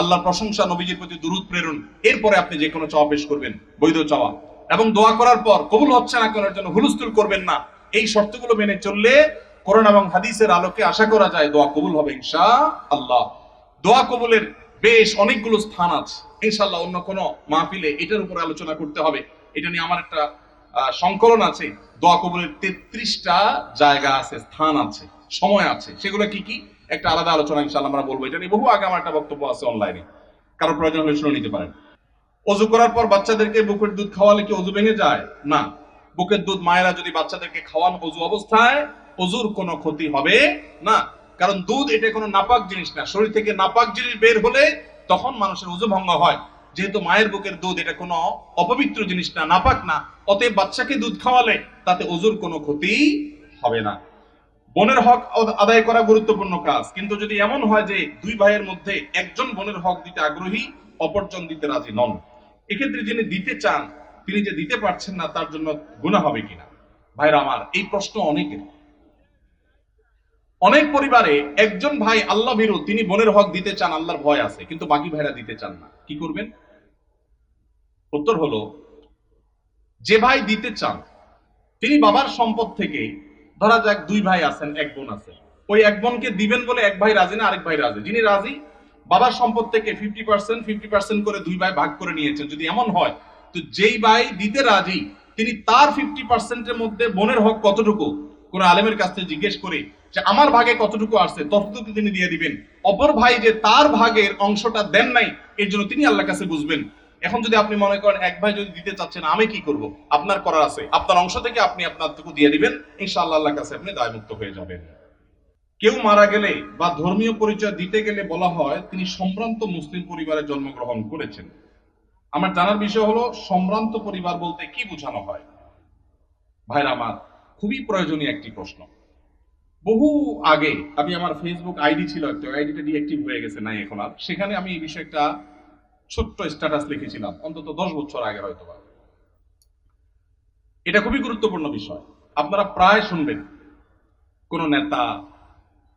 আল্লাহর প্রশংসা নবীজির প্রতি দুরুদ, প্রেরণ। এরপরে আপনি যে কোনো চাওয়া পেশ করবেন, বৈধ চাওয়া। এবং দোয়া করার পর কবুল হচ্ছে না করার জন্য হুলস্থুল করবেন না। এই শর্তগুলো মেনে চললে কোরআন এবং হাদিসের আলোকে আশা করা যায় দোয়া কবুল হবে ইনশা আল্লাহ দোয়া কবুলের বেশ অনেকগুলো স্থান আছে। ইনশাআল্লাহ অন্য কোনো মাহফিলে এটার উপর আলোচনা করতে হবে। এটা নিয়ে আমার একটা সংকলন আছে। দোয়া কবুলের তেত্রিশটা জায়গা আছে, স্থান আছে, সময় আছে। সেগুলো কি কি? একটা আলাদা আলোচনা ইনশাআল্লাহ আমরা বলব। এটা নিয়ে বহু আগে আমার একটা বক্তব্য আছে অনলাইনে কারও প্রয়োজন হলে শুনে নিতে পারেন। অজু করার পর বাচ্চাদেরকে বুকের দুধ খাওয়ালে কি অজু ভেঙে যায়? না। বুকের দুধ মায়েরা যদি বাচ্চাদেরকে খাওয়ান অজু অবস্থায়, অজুর কোনো ক্ষতি হবে না। কারণ দুধ এটা কোনো নাপাক জিনিস না। শরীর থেকে নাপাক জিনিস বের হলে তখন মানুষের অজু ভঙ্গ হয়। যেহেতু মায়ের বুকের দুধ এটা কোনো অপবিত্র জিনিস না, নাপাক না, অতএব বাচ্চাকে দুধ খাওয়ালে তাতে অজুর কোনো ক্ষতি হবে না। বোনের হক আদায় করা গুরুত্বপূর্ণ কাজ। কিন্তু যদি এমন হয় যে দুই ভাইয়ের মধ্যে একজন বোনের হক দিতে আগ্রহী, অপরজন দিতে রাজি নন, এক্ষেত্রে যিনি দিতে চান, তিনি যে দিতে পারছেন না, তার জন্য গুণা হবে কিনা? ভাইরা আমার, এই প্রশ্ন অনেকের। অনেক পরিবারে একজন ভাই আল্লাহ ভীরু, তিনি বোনের হক দিতে চান, আল্লাহর ভয় আছে, কিন্তু বাকি ভাইরা দিতে চান না। কি করবেন? উত্তর হলো, যে ভাই দিতে চান, তিনি বাবার সম্পদ থেকে ধরা যাক দুই ভাই আছেন, এক বোন আছে। ওই এক বোনকে দিবেন বলে এক ভাই রাজি না, আরেক ভাই রাজি। যিনি রাজি, বাবার সম্পদ থেকে ফিফটি পার্সেন্ট ফিফটি পার্সেন্ট করে দুই ভাই ভাগ করে নিয়েছে যদি এমন হয়, তো যেই ভাই দিতে রাজি, তিনি তার ফিফটি পার্সেন্টের মধ্যে বোনের হক কতটুকু? কোন আলেমের কাছ জিজ্ঞেস করে যে, আমার ভাগে কতটুকু আসছে? ততটুকু তিনি দিয়ে দিবেন। অপর ভাই যে তার ভাগের অংশটা দেন নাই, এর জন্য তিনি আল্লাহর কাছে বুঝবেন। এখন যদি আপনি মনে করেন এক ভাই যদি দিতে চাচ্ছেন, আমি কি করব? আপনার করার আছে। আপনার অংশ থেকে আপনি আপনার টুকু দিয়ে দিবেন, ইনশাআল্লাহ কাছে আপনি দায়মুক্ত হয়ে যাবেন। কেউ মারা গেলে বা ধর্মীয় পরিচয় দিতে গেলে বলা হয়, তিনি সম্ভ্রান্ত মুসলিম পরিবারে জন্মগ্রহণ করেছেন। আমার জানার বিষয় হলো, সম্ভ্রান্ত পরিবার বলতে কি বোঝানো হয়? ভাইরা আমার, খুবই প্রয়োজনীয় একটি প্রশ্ন। বহু আগে আমি আমার ফেসবুক আইডি ছিল একটা আইডিটা ডিঅ্যাক্টিভ হয়ে গেছে, নাই এখন আর। সেখানে আমি এই বিষয়ে একটা ছোট্ট স্ট্যাটাস লিখেছিলাম, অন্তত দশ বছর আগে হয়তো এটা খুবই গুরুত্বপূর্ণ বিষয়। আপনারা প্রায় শুনবেন, কোন নেতা,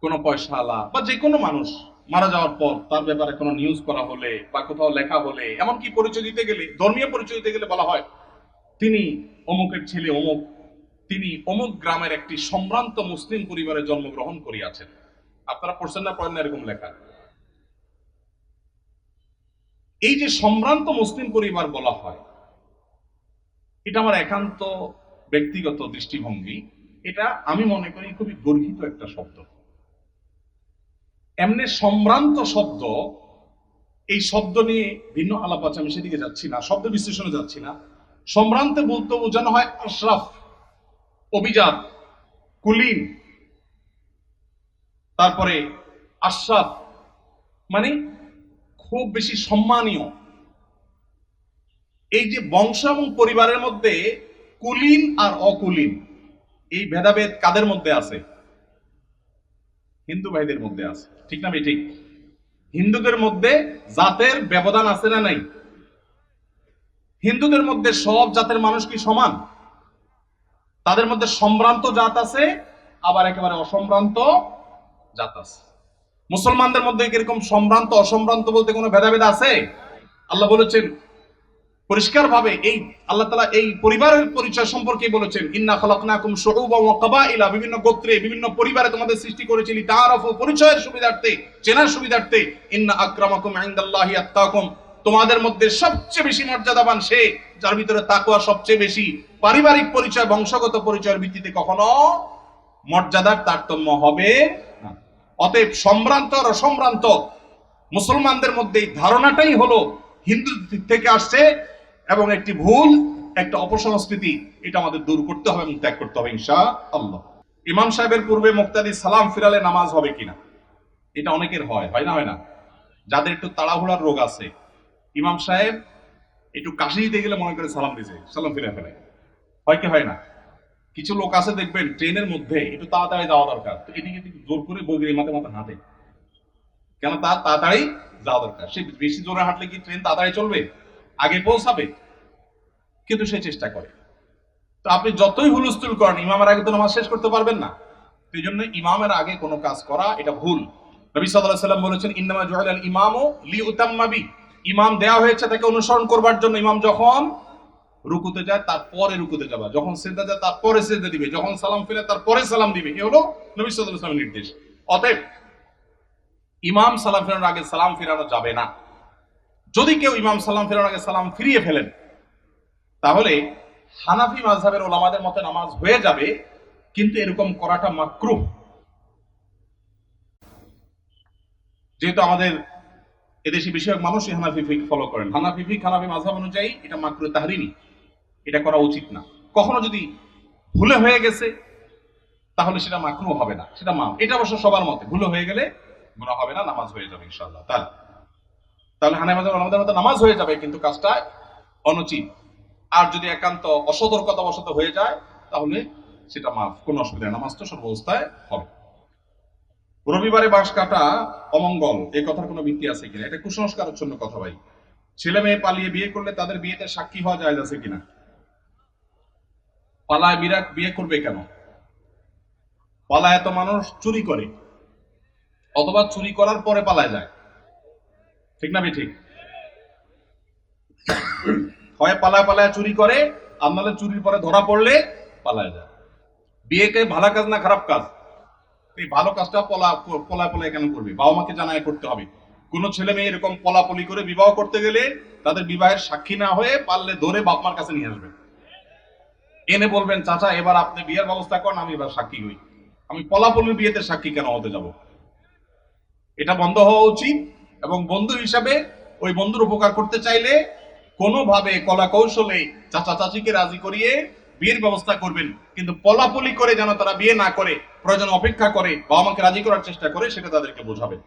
কোন পয়সাওয়ালা বা যে কোনো মানুষ মারা যাওয়ার পর তার ব্যাপারে কোনো নিউজ করা হলে বা কোথাও লেখা হলে, এমনকি পরিচয় দিতে গেলে, ধর্মীয় পরিচয় দিতে গেলে বলা হয়, তিনি অমুকের ছেলে অমুক, তিনি অমুক গ্রামের একটি সম্ভ্রান্ত মুসলিম পরিবারে জন্মগ্রহণ করিয়াছেন। আপনারা পড়ছেন না, পড়েন না, এরকম লেখা। এই যে সম্ভ্রান্ত মুসলিম পরিবার বলা হয়, এটা আমার একান্ত ব্যক্তিগত দৃষ্টিভঙ্গি। এটা আমি মনে করি খুবই গর্হিত একটা শব্দ। এমনি সম্ভ্রান্ত শব্দ, এই শব্দ নিয়ে ভিন্ন আলাপ আছে, আমি সেদিকে যাচ্ছি না, শব্দ বিশ্লেষণে যাচ্ছি না। সম্ভ্রান্তে বলতে বোঝানো হয় আশরাফ, অভিজাত, কুলিন, তারপরে আশরাফ মানে খুব বেশি সম্মানীয়। এই যে বংশ এবং পরিবারের মধ্যে কুলীন আর অকুলীন, এই ভেদাভেদ কাদের মধ্যে আছে? হিন্দু ভাইদের মধ্যে আছে। ঠিক না ঠিক। হিন্দুদের মধ্যে জাতের ব্যবধান আছে না নাই? হিন্দুদের মধ্যে সব জাতের মানুষ কি সমান? তাদের মধ্যে সম্ভ্রান্ত জাত আছে, আবার একেবারে অসম্ভ্রান্ত জাত আছে। মুসলমানদের মধ্যে এরকম সম্ভ্রান্ত, অসম্ভ্রান্ত বলতে কোনো ভেদাভেদ আছে? আল্লাহ বলেছেন পরিষ্কার ভাবে এই আল্লাহ তালা এই পরিবারের পরিচয় সম্পর্কে বলেছেন, ইন্না খালাকনাকুম ওয়া কাবাইলা বিভিন্ন গোত্রে, বিভিন্ন পরিবারে তোমাদের সৃষ্টি করেছিলি তাআরাফু পরিচয়ের সুবিধার্থে, চেনার সুবিধার্থে, ইন্না আকরামাকুম ইনদাল্লাহি আত্তাকুম তোমাদের মধ্যে সবচেয়ে বেশি মর্যাদাবান সে, যার ভিতরে তাকওয়া সবচেয়ে বেশি। পারিবারিক পরিচয়, বংশগত পরিচয়ের ভিত্তিতে কখনো মর্যাদার তারতম্য হবে অতএব সম্ভ্রান্ত আর অসম্ভ্রান্ত মুসলমানদের মধ্যে এই ধারণাটাই হলো হিন্দু থেকে আসছে এবং একটি ভুল, একটা অপসংস্কৃতি, এটা আমাদের দূর করতে হবে এবং ত্যাগ করতে হবে ইনশা আল্লাহ ইমাম সাহেবের পূর্বে মুক্তাদি সালাম ফিরালে নামাজ হবে কিনা? এটা অনেকের হয় হয় না হয় না? যাদের একটু তাড়াহুড়ার রোগ আছে, ইমাম সাহেব একটু কাশি দিতে গেলে মনে করে সালাম দিছে, সালাম ফিরে ফেলে। হয় কি, হয় না? কিছু লোক আছে, দেখবেন, ট্রেনের মধ্যে একটু তাড়াতাড়ি যাওয়া দরকার। তো এদিকে জোর করে বই মাথা মাথা হাঁটে। কেন? তার তাড়াতাড়ি যাওয়া দরকার। সে বেশি জোরে হাঁটলে কি ট্রেন তাড়াতাড়ি চলবে? আগে পৌঁছাবে। কিন্তু সে চেষ্টা করে। তো আপনি যতই হুলস্থুল করেন, ইমামের আগে তো নামাজ শেষ করতে পারবেন না। সেই জন্য ইমামের আগে কোনো কাজ করা, এটা ভুল। নবী আলাইহি সাল্লাম বলেছেন, ইন্নামা জুআলাল ইমামু লিউতাম্মা বি ইমাম দেয়া হয়েছে তাকে অনুসরণ করবার জন্য। ইমাম যখন রুকুতে যায়, তারপরে রুকুতে যাবা। যখন সেজদা যায়, তারপরে সেজদা দিবে। যখন সালাম ফিরে, তারপরে সালাম দিবে। এ হলো নবী সাল্লাল্লাহু আলাইহি নির্দেশ। অতএব, ইমাম সালাম ফেরানোর আগে সালাম ফিরানো যাবে না। যদি কেউ ইমাম সালাম ফেরানোর আগে সালাম ফিরিয়ে ফেলেন, তাহলে হানাফি মাযহাবের ওলামাদের মতে নামাজ হয়ে যাবে, কিন্তু এরকম করাটা মাকরুহ। যেহেতু আমাদের এদেশে বিষয়ক মানুষই হানাফি ফিক ফলো করেন। হানাফি ফিক, হানাফি মাযহাব অনুযায়ী এটা মাকরু তাহরিমি এটা করা উচিত না। কখনো যদি ভুলে হয়ে গেছে, তাহলে সেটা মাকরু হবে না। সেটা মা এটা অবশ্য সবার মতে। ভুলে হয়ে গেলে গুনাহ হবে না, নামাজ হয়ে যাবে ইনশাআল্লাহ। তাহলে তাহলে হানাফি মাযহাব আমাদের মতে নামাজ হয়ে যাবে, কিন্তু কাজটা অনুচিত। আর যদি একান্ত অসতর্কতাবশত হয়ে যায়, তাহলে সেটা মাফ। কোনো অসুবিধা নামাজ তো সর্বাবস্থায় হবে। রবিবারে বাস কাটা অমঙ্গল এই কথার কোনো ভিত্তি আছে কিনা? এটা কুসংস্কারের জন্য কথা ভাই। ছেলে মেয়ে পালিয়ে বিয়ে করলে তাদের বিয়েতে সাক্ষী হওয়া যায় আছে কিনা? পালায় বিরাট বিয়ে করবে কেন? পালায় এত মানুষ চুরি করে। অথবা চুরি করার পরে পালায় যায়। ঠিক না ঠিক হয় পালায় পালায় চুরি করে নাহলে চুরির পরে ধরা পড়লে পালায় যায়। বিয়েকে ভালো কাজ না খারাপ কাজ? এই ভালো কাজটা পলা, পলায় পলায় কেন করবে? বাবা মাকে জানায় করতে হবে। কোন ছেলে মেয়ে এরকম পলাপলি করে বিবাহ করতে গেলে তাদের বিবাহের সাক্ষী না হয়ে পারলে ধরে বাপ মার কাছে নিয়ে আসবে। এনে বলবেন, চাচা, এবার আপনি বিয়ের ব্যবস্থা করেন, আমি এবার সাক্ষী হই। আমি পলাপলির বিয়েতে সাক্ষী কেন হতে যাব? এটা বন্ধ হওয়া উচিত এবং বন্ধু হিসাবে ওই বন্ধুর উপকার করতে চাইলে কোনোভাবে কলা কৌশলে চাচা চাচিকে রাজি করিয়ে বিয়ের ব্যবস্থা করবেন। কিন্তু পলাপলি করে যেন তারা বিয়ে না করে, প্রয়োজন অপেক্ষা করে বাবা মাকে রাজি করার চেষ্টা করে, সেটা তাদেরকে বোঝাবেন।